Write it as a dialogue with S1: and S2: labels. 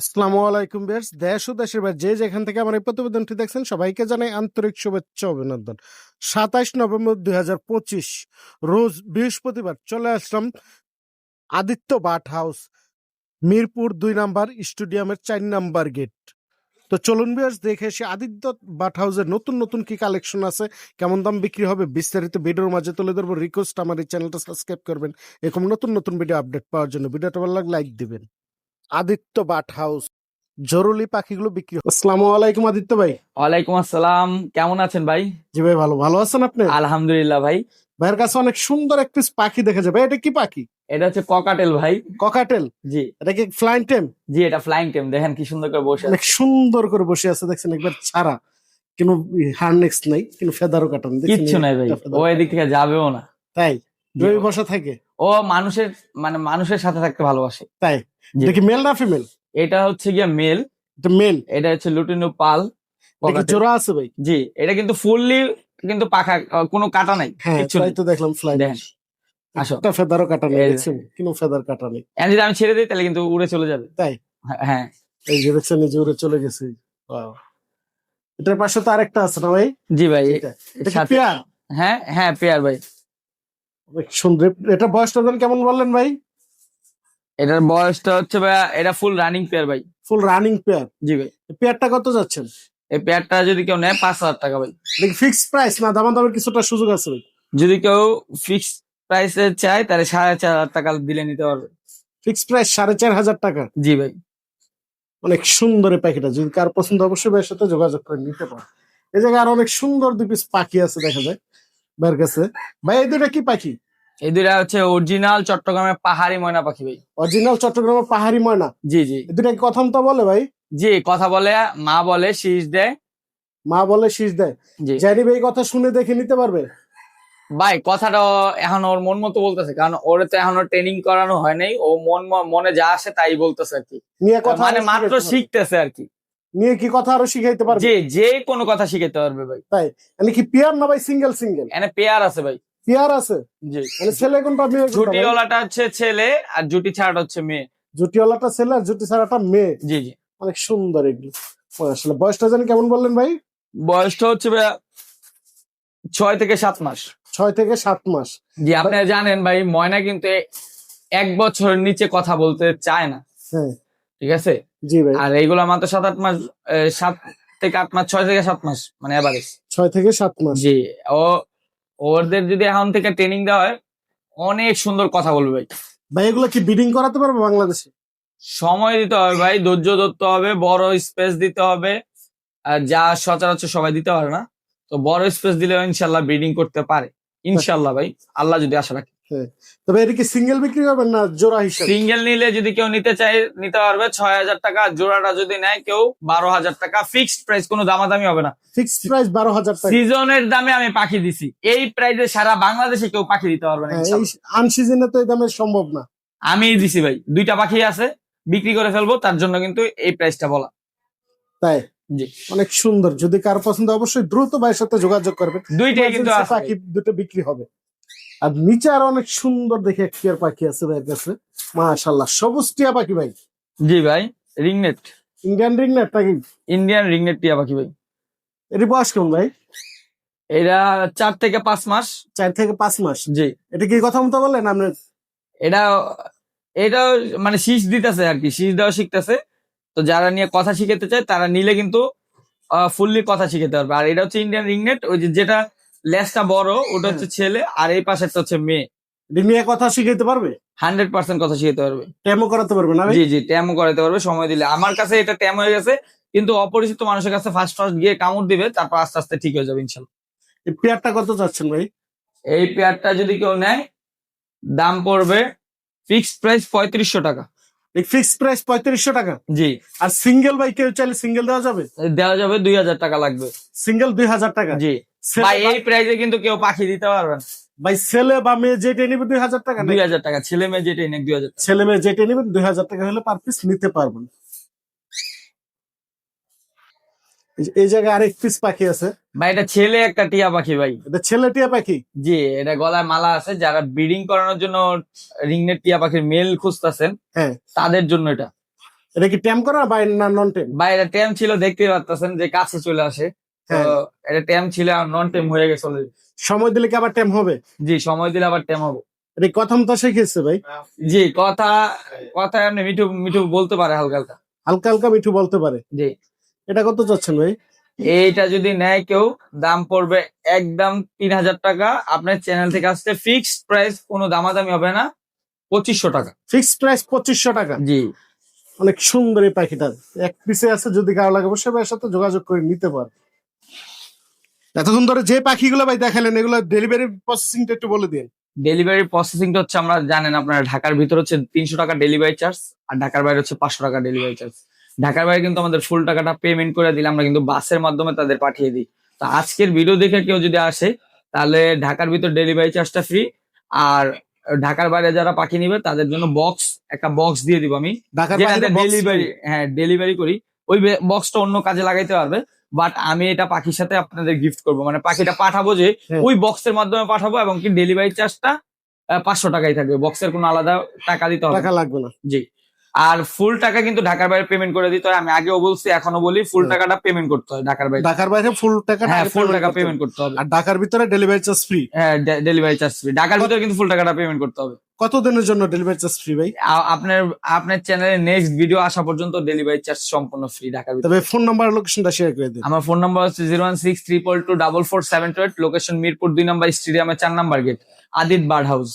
S1: আসসালামু আলাইকুম বিয়ার্স দেশ ও দেশের বাইরে যে যেখান থেকে আমার এই প্রতিবেদনটি দেখছেন, সবাইকে জানাই আন্তরিক শুভেচ্ছা অভিনন্দন। সাতাইশ নভেম্বর দুই হাজার পঁচিশ, রোজ বৃহস্পতিবার চলে আসলাম আদিত্য বাট হাউস, মিরপুর দুই নাম্বার স্টেডিয়ামের চার নাম্বার গেট। তো চলুন বিয়ার্স দেখে এসে আদিত্য বাট হাউসের নতুন নতুন কি কালেকশন আছে, কেমন দাম বিক্রি হবে, বিস্তারিত ভিডিওর মাঝে তুলে ধরবো। রিকোয়েস্ট আমার এই চ্যানেলটা সাবস্ক্রাইব করবেন, এরকম নতুন নতুন ভিডিও আপডেট পাওয়ার জন্য। ভিডিওটা ভালো লাগলে লাইক দিবেন। Aditya bird house. জরুরি পাখিগুলো বিক্রি আসসালামু আলাইকুম আদিত্য ভাই।
S2: ওয়ালাইকুম আসসালাম। কেমন আছেন ভাই?
S1: জি ভাই ভালো। ভালো আছেন আপনি?
S2: আলহামদুলিল্লাহ ভাই।
S1: ভাইয়ের কাছে অনেক সুন্দর এক পিস পাখি দেখা ভাই এটা কি পাখি?
S2: এটা হচ্ছে ককাটেল ভাই।
S1: ককাটেল?
S2: জি।
S1: এটা কি ফ্লাইং টেম
S2: জি এটা ফ্লাইং টেম দেখেন কি সুন্দর করে বসে
S1: অনেক সুন্দর করে বসে আছে। দেখছেন একবার ছাড়া। কোনো হার্নেক্স নাই কিন্তু ফেদারও কাটানো
S2: কিচ্ছু নাই ভাই।
S1: একটা feather
S2: ও এদিক থেকে যাবেও না।
S1: তাই?
S2: ও-
S1: বসা থাকে।
S2: ও মানুষের মানে মানুষের সাথে থাকতে ভালোবাসে।
S1: তাই। এটা কি মেল না ফিমেল
S2: এটা হচ্ছে গিয়া মেল
S1: এটা মেল
S2: এটা হচ্ছে লুটিনো পাল।
S1: জোড়া আছে ভাই?
S2: জি এটা কিন্তু ফুললি কিন্তু পাখা কোনো কাটা নাই
S1: হ্যাঁ তো দেখলাম ফ্লাই
S2: দেখেন আসো।
S1: একটা ফেদারও কাটা নেই
S2: এই যে।
S1: দেখছেন? কোনো ফেদার কাটা নেই।
S2: যদি আমি ছেড়ে দিই তাহলে কিন্তু উড়ে চলে যাবে।
S1: তাই?
S2: হ্যাঁ, হ্যাঁ।
S1: এই যে দেখছেন যে উড়ে চলে গেছে. এটার পাশে তো আরেকটা আছে না ভাই?
S2: জি ভাই
S1: এটা এটা পেয়ার?
S2: হ্যাঁ হ্যাঁ পেয়ার ভাই।
S1: অনেক সুন্দর এটা বয়সটা যেন কেমন বললেন ভাই?
S2: এটার বয়সটা হচ্ছে ভাই এটা ফুল রানিং পেয়ার ভাই।
S1: ফুল রানিং পেয়ার
S2: জি ভাই।
S1: পেয়ারটা কত যাচ্ছেন?
S2: এই পেয়ারটা যদি কেউ নেয় পাঁচ হাজার টাকা ভাই।
S1: দেখি ফিক্স প্রাইস না দামা দামের কিছুটা সুযোগ আছে ভাই।
S2: যদি কেউ ফিক্স প্রাইসে চায় তাহলে সাড়ে চার হাজার টাকা দিলে নিতে পারবে।
S1: ফিক্স প্রাইস সাড়ে চার হাজার টাকা?
S2: জি ভাই।
S1: অনেক সুন্দর এই পাখিটা যদি কার পছন্দ অবশ্যই ভাইয়ের সাথে যোগাযোগ করে নিতে পারে। এই জায়গায় আর অনেক সুন্দর দুই পিস পাখি আছে দেখা যায়। ভাইয়ের কাছে ভাই এই দুটা কি পাখি?
S2: এই দুইটা হচ্ছে অরিজিনাল চট্টগ্রামের পাহাড়ি ময়না পাখি ভাই।
S1: অরিজিনাল চট্টগ্রামের পাহাড়ি ময়না?
S2: জি জি।
S1: দুটা কি কথা মতো বলে ভাই?
S2: জি কথা বলে মা বলে শীষ দেয়।
S1: মা বলে শীষ দেয়। জানি ভাই কথা শুনে দেখে নিতে পারবে?
S2: ভাই কথাটা এখন ওর মন মতো বলতেছে কারণ ওর তো এখনও ট্রেনিং করানো হয় নাই। ও মন মনে যা আসে তাই বলতেছে আর কি। মানে মাত্র শিখতেছে আর কি।
S1: নিয়ে কি কথা আরও শিখাইতে পারবে?
S2: যে যে কোনো কথা শিখাইতে পারবে ভাই। তাই?
S1: মানে কি পেয়ার না ভাই সিঙ্গেল সিঙ্গেল?
S2: এনে পেয়ার আছে ভাই।
S1: পেয়ার আছে?
S2: জি।
S1: মানে ছেলে কোনটা মেয়ে ভাই?
S2: জুটিওয়ালাটা হচ্ছে ছেলে আর জুটি ছাড়াটা হচ্ছে মেয়ে।
S1: জুটিওয়ালাটা ছেলে আর জুটি ছাড়াটা মেয়ে?
S2: জি জি।
S1: অনেক সুন্দর এগুলো। আসলে বয়সটা জানি কেমন বললেন ভাই?
S2: বয়সটা হচ্ছে ভাইয়া ছয় থেকে সাত মাস।
S1: ছয় থেকে সাত মাস।
S2: জি আপনি জানেন ভাই ময়না কিন্তু এক বছরের নিচে কথা বলতে চায় না।
S1: হ্যাঁ।
S2: ঠিক আছে?
S1: জি ভাই।
S2: আর এইগুলো মাত্র সাত আট মাস সাত থেকে আট মাস ছয় থেকে সাত মাস মানে এভারেজ
S1: ছয় থেকে সাত মাস।
S2: জি ও ওদের যদি এখন থেকে ট্রেনিং দেওয়া হয় অনেক সুন্দর কথা বলবে ভাই।
S1: ভাই এগুলো কি বিডিং করাতে পারবে বাংলাদেশে?
S2: সময় দিতে হবে ভাই ধৈর্য ধরতে হবে বড় স্পেস দিতে হবে আর যা সচরাচর সবাই দিতে পারে না। তো বড় স্পেস দিলে ইনশাল্লাহ ব্রিডিং করতে পারে। ইনশাল্লাহ ভাই আল্লাহ যদি আশা রাখে।
S1: তবে এটা কি সিঙ্গেল বিক্রি করবেন না জোড়া হিসাবে?
S2: সিঙ্গেল নিলে যদি কেউ নিতে চায় নিতে পারবে ছয় হাজার টাকা। জোড়াটা যদি নেয় কেউ বারো হাজার টাকা। ফিক্সড প্রাইস কোনো দামাদামি হবে না।
S1: ফিক্সড প্রাইস বারো হাজার টাকা।
S2: সিজনের দামে আমি পাখি দিছি। এই প্রাইসে সারা বাংলাদেশে কেউ পাখি দিতে পারবে না
S1: হ্যাঁ। আনসিজনে তো এই দামে সম্ভব না।
S2: আমি দিছি ভাই। দুইটা পাখি আছে বিক্রি করে ফেলব তার জন্য কিন্তু এই প্রাইসটা বলা।
S1: তাই?
S2: জি।
S1: অনেক সুন্দর। যদি কার পছন্দ অবশ্যই দ্রুত ভাইয়ের সাথে যোগাযোগ করবেন।
S2: দুইটাই কিন্তু
S1: দুটো বিক্রি হবে। আর নিচে আর অনেক সুন্দর দেখে এক টিয়ার পাখি আছে ভাইয়ের কাছে। মাশাল্লাহ সবুজ টিয়া পাখি ভাই।
S2: জি ভাই রিংনেট
S1: ইন্ডিয়ান রিংনেট নাকি?
S2: ইন্ডিয়ান রিংনেট টিয়া পাখি ভাই।
S1: এটি বয়স কেমন ভাই?
S2: এরা চার থেকে পাঁচ মাস।
S1: চার থেকে পাঁচ মাস?
S2: জি।
S1: এটা কি কথা মতো বললেন আপনি
S2: এটা এটা মানে শীষ দিতেছে আর কি শীষ দেওয়া শিখতেছে। তো যারা নিয়ে কথা শিখাতে চায় তারা নিলে কিন্তু ফুললি কথা শিখাতে পারবে। আর এটা হচ্ছে ইন্ডিয়ান রিংনেট ওই যে যেটা লেসটা বড় ওটা হচ্ছে ছেলে আর এই পাশেরটা হচ্ছে মেয়ে।
S1: নিয়ে কথা শিখাইতে পারবে?
S2: হান্ড্রেড পার্সেন্ট কথা শিখাতে পারবে।
S1: টেমো করাতে পারবে না
S2: জি জি ট্যামও করাতে পারবে সময় দিলে। আমার কাছে এটা ট্যাম হয়ে গেছে কিন্তু অপরিচিত মানুষের কাছে ফার্স্ট ফার্স্ট গিয়ে কামড় দিবে তারপর আস্তে আস্তে ঠিক হয়ে যাবে ইনশাল্লাহ।
S1: এই পেয়ারটা কত চাচ্ছেন ভাই?
S2: এই পেয়ারটা যদি কেউ নেয় দাম পড়বে ফিক্সড প্রাইস পঁয়ত্রিশশো টাকা।
S1: এই ফিক্স প্রাইস পঁয়ত্রিশশো টাকা?
S2: জি।
S1: আর সিঙ্গেল ভাই কেউ চাইলে সিঙ্গেল দেওয়া যাবে?
S2: দেওয়া যাবে দুই হাজার টাকা লাগবে।
S1: সিঙ্গেল দুই হাজার টাকা?
S2: জি। ভাই এই প্রাইসে কিন্তু কেউ পাখি দিতে পারবে না।
S1: ভাই ছেলে বা মেয়ে যেটা নিবে দুই হাজার টাকা
S2: দুই হাজার টাকা ছেলে মেয়ে যেটাই নেক দুই হাজার
S1: ছেলে মেয়ে যেটা নিবেন দুই হাজার টাকা হলে পার পিস নিতে পারবেন। এই জায়গায় আরেক পিস পাখি আছে।
S2: ভাই এটা ছেলে একটা টিয়া পাখি ভাই।
S1: এটা ছেলে টিয়া পাখি?
S2: জি এটা গলায় মালা আছে। যারা ব্রিডিং করানোর জন্য রিংনেট টিয়া পাখির মেল খুঁজতেছেন
S1: হ্যাঁ।
S2: তাদের জন্য এটা।
S1: এটা কি ট্যাম করা বা না নন টেম
S2: বা এটা টেম ছিল দেখতে পারতেছেন যে কাছে চলে আসে। তো
S1: হ্যাঁ।
S2: এটা টেম ছিল আর নন টেম হয়ে গেছে।
S1: সময় দিলে কি আবার ট্যাম হবে?
S2: জি সময় দিলে আবার টেম হবে।
S1: এটা কথা মতো শিখেছে ভাই।
S2: জি কথা কথা এমনি মিঠু মিঠু বলতে পারে হালকা হালকা।
S1: হালকা হালকা মিঠু বলতে পারে।
S2: জি।
S1: এটা কত চাচ্ছেন ভাই?
S2: এইটা যদি নেয় কেউ দাম পড়বে একদম তিন হাজার টাকা। আপনার চ্যানেল থেকে আসতে ফিক্সড প্রাইস কোনো দামাদামি হবে না পঁচিশশো টাকা।
S1: ফিক্সড প্রাইস পঁচিশশো টাকা?
S2: জি।
S1: অনেক সুন্দর এই পাখিটা এক পিসে আছে যদি কারও লাগে অবশ্যই সাথে যোগাযোগ করে নিতে পারে এতক্ষণ ধরে যে পাখিগুলো ভাই দেখালেন এগুলো ডেলিভারি প্রসেসিংটা একটু বলে দিন
S2: ডেলিভারি প্রসেসিংটা হচ্ছে আমরা জানেন আপনার ঢাকার ভিতর হচ্ছে তিনশো টাকা ডেলিভারি চার্জ আর ঢাকার বাইরে হচ্ছে পাঁচশো টাকা ডেলিভারি চার্জ ঢাকার বাইরে কিন্তু আমাদের ফুল টাকাটা পেমেন্ট করে দিলে আমরা কিন্তু বাসের মাধ্যমে তাদের পাঠিয়ে দিই। তো আজকের ভিডিও দেখে কেউ যদি আসে তাহলে ঢাকার ভিতর ডেলিভারি চার্জটা ফ্রি আর ঢাকার বাইরে যারা পাঠিয়ে নিবে তাদের জন্য বক্স একটা বক্স দিয়ে দিব আমি। ডেলিভারি হ্যাঁ ডেলিভারি করি। ওই বক্সটা অন্য কাজে লাগাইতে পারবে। বাট আমি এটা পাখির সাথে আপনাদের গিফট করব। মানে পাখিটা পাঠাবো যে
S1: হ্যাঁ।
S2: ওই বক্সের মাধ্যমে পাঠাবো এবং কি ডেলিভারি চার্জটা পাঁচশো টাকাই থাকবে। বক্সের কোনো আলাদা টাকা দিতে হবে
S1: টাকা লাগবে না।
S2: জি। আর ফুল টাকা কিন্তু ঢাকার বাইরে পেমেন্ট করে দিতে হয়। আমি আগেও বলছি এখনও বলি ফুল টাকাটা পেমেন্ট করতে হয় ঢাকার বাইরে।
S1: ঢাকার বাইরে ফুল টাকা
S2: হ্যাঁ ফুল টাকা পেমেন্ট করতে হবে।
S1: আর ঢাকার ভিতরে ডেলিভারি চার্জ ফ্রি
S2: হ্যাঁ ডেলিভারি চার্জ ফ্রি ঢাকার ভিতরে কিন্তু ফুল টাকাটা পেমেন্ট করতে হবে।
S1: কত দিনের জন্য ডেলিভারি চার্জ ফ্রি ভাই?
S2: আপনার আপনার চ্যানেলে নেক্সট ভিডিও আসা পর্যন্ত ডেলিভারি চার্জ সম্পূর্ণ ফ্রি ঢাকার ভিতরে।
S1: তবে ফোন নাম্বার লোকেশনটা শেয়ার করে দিন।
S2: আমার ফোন নাম্বার হচ্ছে zero one six triple two double four seven two eight location Mirpur দুই নাম্বার স্টেডিয়ামের চার number gate Aditya bird house